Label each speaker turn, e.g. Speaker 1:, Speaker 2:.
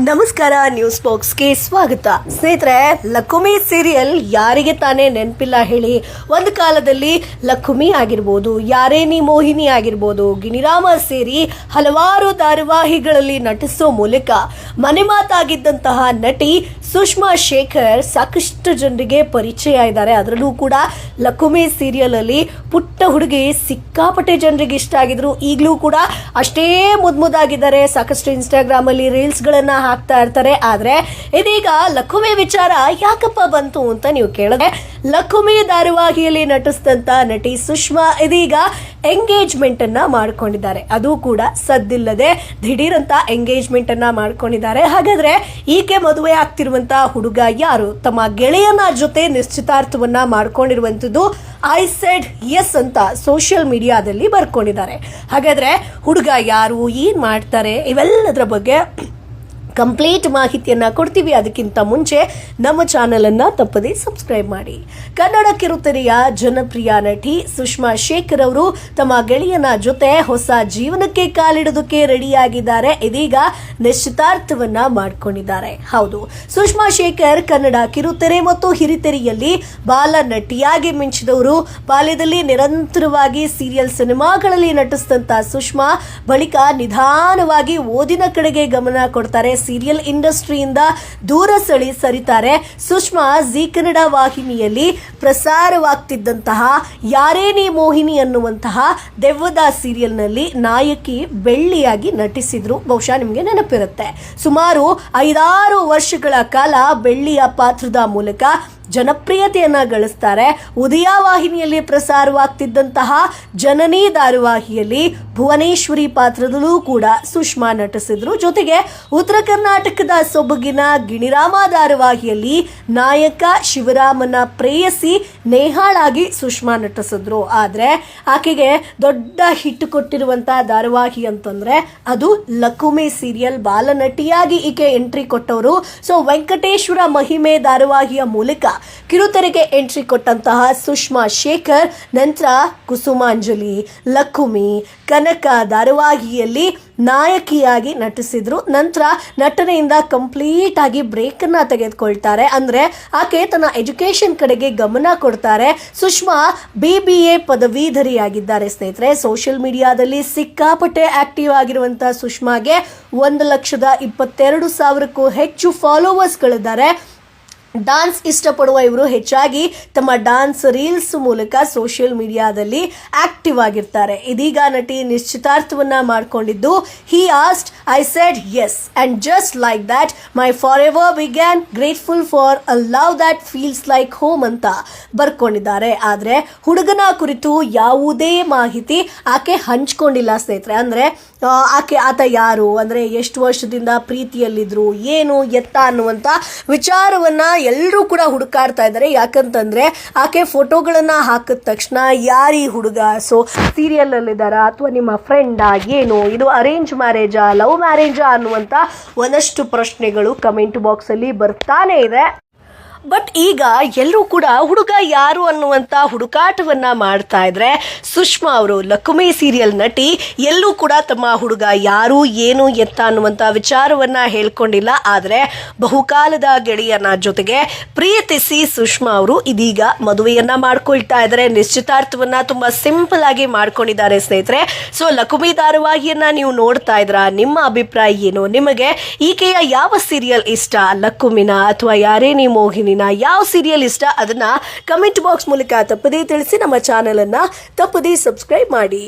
Speaker 1: ನಮಸ್ಕಾರ ನ್ಯೂಸ್ ಬಾಕ್ಸ್ಗೆ ಸ್ವಾಗತ. ಸ್ನೇಹಿತರೆ ಲಕ್ಕುಮಿ ಸೀರಿಯಲ್ ಯಾರಿಗೆ ತಾನೇ ನೆನಪಿಲ್ಲ ಹೇಳಿ. ಒಂದು ಕಾಲದಲ್ಲಿ ಲಕುಮಿ ಆಗಿರ್ಬೋದು, ಯಾರೇನಿ ಮೋಹಿನಿ ಆಗಿರ್ಬೋದು, ಗಿಣಿರಾಮ ಸೇರಿ ಹಲವಾರು ಧಾರಾವಾಹಿಗಳಲ್ಲಿ ನಟಿಸೋ ಮೂಲಕ ಮನೆ ಮಾತಾಗಿದ್ದಂತಹ ನಟಿ ಸುಷ್ಮಾ ಶೇಖರ್ ಸಾಕಷ್ಟು ಜನರಿಗೆ ಪರಿಚಯ ಇದ್ದಾರೆ. ಅದರಲ್ಲೂ ಕೂಡ ಲಕುಮೆ ಸೀರಿಯಲ್ ಅಲ್ಲಿ ಪುಟ್ಟ ಹುಡುಗಿ ಸಿಕ್ಕಾಪಟ್ಟೆ ಜನರಿಗೆ ಇಷ್ಟ ಆಗಿದ್ರು. ಈಗಲೂ ಕೂಡ ಅಷ್ಟೇ ಮುದ್ ಮುದ್ದಾಗಿದ್ದಾರೆ ಸಾಕಷ್ಟು ಇನ್ಸ್ಟಾಗ್ರಾಮ್ ಅಲ್ಲಿ ರೀಲ್ಸ್ ಗಳನ್ನ ಹಾಕ್ತಾ ಇರ್ತಾರೆ. ಆದ್ರೆ ಇದೀಗ ಲಕುಮೆ ವಿಚಾರ ಯಾಕಪ್ಪ ಬಂತು ಅಂತ ನೀವು ಕೇಳಿದ್ರೆ, ಲಕುಮೆ ಧಾರಾವಾಹಿಯಲ್ಲಿ ನಟಿಸಿದಂತ ನಟಿ ಸುಷ್ಮಾ ಇದೀಗ ಎಂಗೇಜ್ಮೆಂಟ್ ಅನ್ನ ಮಾಡ್ಕೊಂಡಿದ್ದಾರೆ. ಅದು ಕೂಡ ಸದ್ದಿಲ್ಲದೆ ದಿಢೀರಂತ ಎಂಗೇಜ್ಮೆಂಟ್ ಅನ್ನ ಮಾಡ್ಕೊಂಡಿದ್ದಾರೆ. ಹಾಗಾದ್ರೆ ಈಕೆ ಮದುವೆ ಆಗ್ತಿರುವಂತ ಹುಡುಗ ಯಾರು? ತಮ್ಮ ಗೆಳೆಯನ ಜೊತೆ ನಿಶ್ಚಿತಾರ್ಥವನ್ನ ಮಾಡ್ಕೊಂಡಿರುವಂತದ್ದು ಐ ಸೆಡ್ ಎಸ್ ಅಂತ ಸೋಷಿಯಲ್ ಮೀಡಿಯಾದಲ್ಲಿ ಬರ್ಕೊಂಡಿದ್ದಾರೆ. ಹಾಗಾದ್ರೆ ಹುಡುಗ ಯಾರು? ಏನ್ ಮಾಡ್ತಾರೆ? ಇವೆಲ್ಲದರ ಬಗ್ಗೆ ಕಂಪ್ಲೀಟ್ ಮಾಹಿತಿಯನ್ನ ಕೊಡ್ತೀವಿ. ಅದಕ್ಕಿಂತ ಮುಂಚೆ ನಮ್ಮ ಚಾನೆಲ್ ಅನ್ನ ತಪ್ಪದೇ ಸಬ್ಸ್ಕ್ರೈಬ್ ಮಾಡಿ. ಕನ್ನಡ ಕಿರುತೆರೆಯ ಜನಪ್ರಿಯ ನಟಿ ಸುಷ್ಮಾ ಶೇಖರ್ ಅವರು ತಮ್ಮ ಗೆಳೆಯನ ಜೊತೆ ಹೊಸ ಜೀವನಕ್ಕೆ ಕಾಲಿಡೋದಕ್ಕೆ ರೆಡಿಯಾಗಿದ್ದಾರೆ. ಇದೀಗ ನಿಶ್ಚಿತಾರ್ಥವನ್ನ ಮಾಡಿಕೊಂಡಿದ್ದಾರೆ. ಹೌದು, ಸುಷ್ಮಾ ಶೇಖರ್ ಕನ್ನಡ ಕಿರುತೆರೆ ಮತ್ತು ಹಿರಿತೆರೆಯಲ್ಲಿ ಬಾಲ ನಟಿಯಾಗಿ ಮಿಂಚಿದವರು. ಬಾಲ್ಯದಲ್ಲಿ ನಿರಂತರವಾಗಿ ಸೀರಿಯಲ್ ಸಿನಿಮಾಗಳಲ್ಲಿ ನಟಿಸಿದಂತ ಸುಷ್ಮಾ ಬಳಿಕ ನಿಧಾನವಾಗಿ ಓದಿನ ಕಡೆಗೆ ಗಮನ ಕೊಡ್ತಾರೆ. ಸೀರಿಯಲ್ ಇಂಡಸ್ಟ್ರಿಯಿಂದ ದೂರ ಸಳಿ ಸರಿತಾರೆ. ಸುಷ್ಮಾ ಜಿ ಕನ್ನಡ ವಾಹಿನಿಯಲ್ಲಿ ಪ್ರಸಾರವಾಗ್ತಿದ್ದಂತಹ ಯಾರೇ ನೀ ಮೋಹಿನಿ ಅನ್ನುವಂತಹ ದೆವ್ವದ ಸೀರಿಯಲ್ನಲ್ಲಿ ನಾಯಕಿ ಬೆಳ್ಳಿಯಾಗಿ ನಟಿಸಿದ್ರು. ಬಹುಶಃ ನಿಮಗೆ ನೆನಪಿರುತ್ತೆ. ಸುಮಾರು ಐದಾರು ವರ್ಷಗಳ ಕಾಲ ಬೆಳ್ಳಿಯ ಪಾತ್ರದ ಮೂಲಕ ಜನಪ್ರಿಯತೆಯನ್ನ ಗಳಿಸ್ತಾರೆ. ಉದಯ ವಾಹಿನಿಯಲ್ಲಿ ಪ್ರಸಾರವಾಗ್ತಿದ್ದಂತಹ ಜನನಿ ಧಾರಾವಾಹಿಯಲ್ಲಿ ಭುವನೇಶ್ವರಿ ಪಾತ್ರದಲ್ಲೂ ಕೂಡ ಸುಷ್ಮಾ ನಟಿಸಿದ್ರು. ಜೊತೆಗೆ ಉತ್ತರ ಕರ್ನಾಟಕದ ಸೊಬಗಿನ ಗಿಣಿರಾಮ ಧಾರಾವಾಹಿಯಲ್ಲಿ ನಾಯಕ ಶಿವರಾಮನ ಪ್ರೇಯಸಿ ನೇಹಾಳಾಗಿ ಸುಷ್ಮಾ ನಟಿಸಿದ್ರು. ಆದರೆ ಆಕೆಗೆ ದೊಡ್ಡ ಹಿಟ್ಟು ಕೊಟ್ಟಿರುವಂತಹ ಧಾರಾವಾಹಿ ಅಂತಂದ್ರೆ ಅದು ಲಕುಮೆ ಸೀರಿಯಲ್ ಬಾಲನಟಿಯಾಗಿ ಈಕೆ ಎಂಟ್ರಿ ಕೊಟ್ಟವರು. ಸೊ ವೆಂಕಟೇಶ್ವರ ಮಹಿಮೆ ಧಾರಾವಾಹಿಯ ಮೂಲಕ ಕಿರುತೆರೆಗೆ ಎಂಟ್ರಿ ಕೊಟ್ಟಂತಹ ಸುಷ್ಮಾ ಶೇಖರ್, ನಂತರ ಕುಸುಮಾಂಜಲಿ ಲಕ್ಕುಮಿ ಕನಕ ಧಾರಾವಾಹಿಯಲ್ಲಿ ನಾಯಕಿಯಾಗಿ ನಟಿಸಿದ್ರು. ನಂತರ ನಟನೆಯಿಂದ ಕಂಪ್ಲೀಟ್ ಆಗಿ ಬ್ರೇಕ್ ಅನ್ನ ತೆಗೆದುಕೊಳ್ತಾರೆ. ಅಂದ್ರೆ ಆಕೆ ತನ್ನ ಎಜುಕೇಶನ್ ಕಡೆಗೆ ಗಮನ ಕೊಡ್ತಾರೆ. ಸುಷ್ಮಾ ಬಿ ಬಿ ಎ ಪದವೀಧರಿಯಾಗಿದ್ದಾರೆ ಸ್ನೇಹಿತರೆ. ಸೋಷಿಯಲ್ ಮೀಡಿಯಾದಲ್ಲಿ ಸಿಕ್ಕಾಪಟ್ಟೆ ಆಕ್ಟಿವ್ ಆಗಿರುವಂತಹ ಸುಷ್ಮಾಗೆ ಒಂದು ಲಕ್ಷದ ಇಪ್ಪತ್ತೆರಡು ಸಾವಿರಕ್ಕೂ ಹೆಚ್ಚು ಫಾಲೋವರ್ಸ್ಗಳಿದ್ದಾರೆ ಡಾನ್ಸ್ ಇಷ್ಟಪಡುವ ಇವರು ಹೆಚ್ಚಾಗಿ ತಮ್ಮ ಡಾನ್ಸ್ ರೀಲ್ಸ್ ಮೂಲಕ ಸೋಷಿಯಲ್ ಮೀಡಿಯಾದಲ್ಲಿ ಆಕ್ಟಿವ್ ಆಗಿರ್ತಾರೆ. ಇದೀಗ ನಟಿ ನಿಶ್ಚಿತಾರ್ಥವನ್ನ ಮಾಡಿಕೊಂಡಿದ್ದು he asked I said yes and just like that my forever began grateful for a love that feels like home ಅಂತ ಬರ್ಕೊಂಡಿದ್ದಾರೆ. ಆದ್ರೆ ಹುಡುಗನ ಕುರಿತು ಯಾವುದೇ ಮಾಹಿತಿ ಆಕೆ ಹಂಚ್ಕೊಂಡಿಲ್ಲ ಸ್ನೇಹಿತರೆ. ಅಂದ್ರೆ ಆಕೆ, ಆತ ಯಾರು? ಅಂದ್ರೆ, ಎಷ್ಟು ವರ್ಷದಿಂದ ಪ್ರೀತಿಯಲ್ಲಿದ್ದರು ಏನು, ಎತ್ತ ಅನ್ನುವಂತ ವಿಚಾರವನ್ನ ಎಲ್ಲರೂ ಕೂಡ ಹುಡುಕಾಡ್ತಾ ಇದ್ದಾರೆ. ಯಾಕಂತಂದ್ರೆ ಆಕೆ ಫೋಟೋಗಳನ್ನ ಹಾಕಿದ ತಕ್ಷಣ ಯಾರಿ ಹುಡುಗ? ಸೊ ಸೀರಿಯಲ್ ಅಲ್ಲಿದ್ದಾರಾ? ಅಥವಾ ನಿಮ್ಮ ಫ್ರೆಂಡ್ ಏನು? ಇದು ಅರೇಂಜ್ ಮ್ಯಾರೇಜಾ ಲವ್ ಮ್ಯಾರೇಜಾ ಅನ್ನುವಂತ ಒಂದಷ್ಟು ಪ್ರಶ್ನೆಗಳು ಕಮೆಂಟ್ ಬಾಕ್ಸ್ ಅಲ್ಲಿ ಬರ್ತಾನೆ ಇದೆ. ಬಟ್ ಈಗ ಎಲ್ಲರೂ ಕೂಡ ಹುಡುಗ ಯಾರು ಅನ್ನುವಂತ ಹುಡುಕಾಟವನ್ನ ಮಾಡ್ತಾ ಇದ್ರೆ ಸುಷ್ಮಾ ಅವರು ಲಕುಮೆ ಸೀರಿಯಲ್ ನಟಿ, ಎಲ್ಲೂ ಕೂಡ ತಮ್ಮ ಹುಡುಗ ಯಾರು, ಏನು ಎತ್ತ ಅನ್ನುವಂತ ವಿಚಾರವನ್ನ ಹೇಳ್ಕೊಂಡಿಲ್ಲ. ಆದ್ರೆ ಬಹುಕಾಲದ ಗೆಳೆಯನ ಜೊತೆಗೆ ಪ್ರೀತಿಸಿ ಸುಷ್ಮಾ ಅವರು ಇದೀಗ ಮದುವೆಯನ್ನು ಮಾಡ್ಕೊಳ್ತಾ ಇದ್ದಾರೆ. ನಿಶ್ಚಿತಾರ್ಥವನ್ನು ತುಂಬಾ ಸಿಂಪಲ್ ಆಗಿ ಮಾಡ್ಕೊಂಡಿದ್ದಾರೆ ಸ್ನೇಹಿತರೆ. ಸೊ ಲಕುಮಿ ಧಾರಾವಾಹಿಯನ್ನ ನೀವು ನೋಡ್ತಾ ಇದ್ರ? ನಿಮ್ಮ ಅಭಿಪ್ರಾಯ ಏನು? ನಿಮಗೆ ಈಕೆಯ ಯಾವ ಸೀರಿಯಲ್ ಇಷ್ಟ? ಲಕ್ಕುಮಿನ ಅಥವಾ ಯಾರೇ ನೀ ಮೋಹಿನಿನ ಯಾವ ಸೀರಿಯಲ್ ಇಷ್ಟ ಅದನ್ನ ಕಮೆಂಟ್ ಬಾಕ್ಸ್ ಮೂಲಕ ತಪ್ಪದೇ ತಿಳಿಸಿ ನಮ್ಮ ಚಾನೆಲ್ ಅನ್ನ ತಪ್ಪದೇ ಸಬ್ಸ್ಕ್ರೈಬ್ ಮಾಡಿ.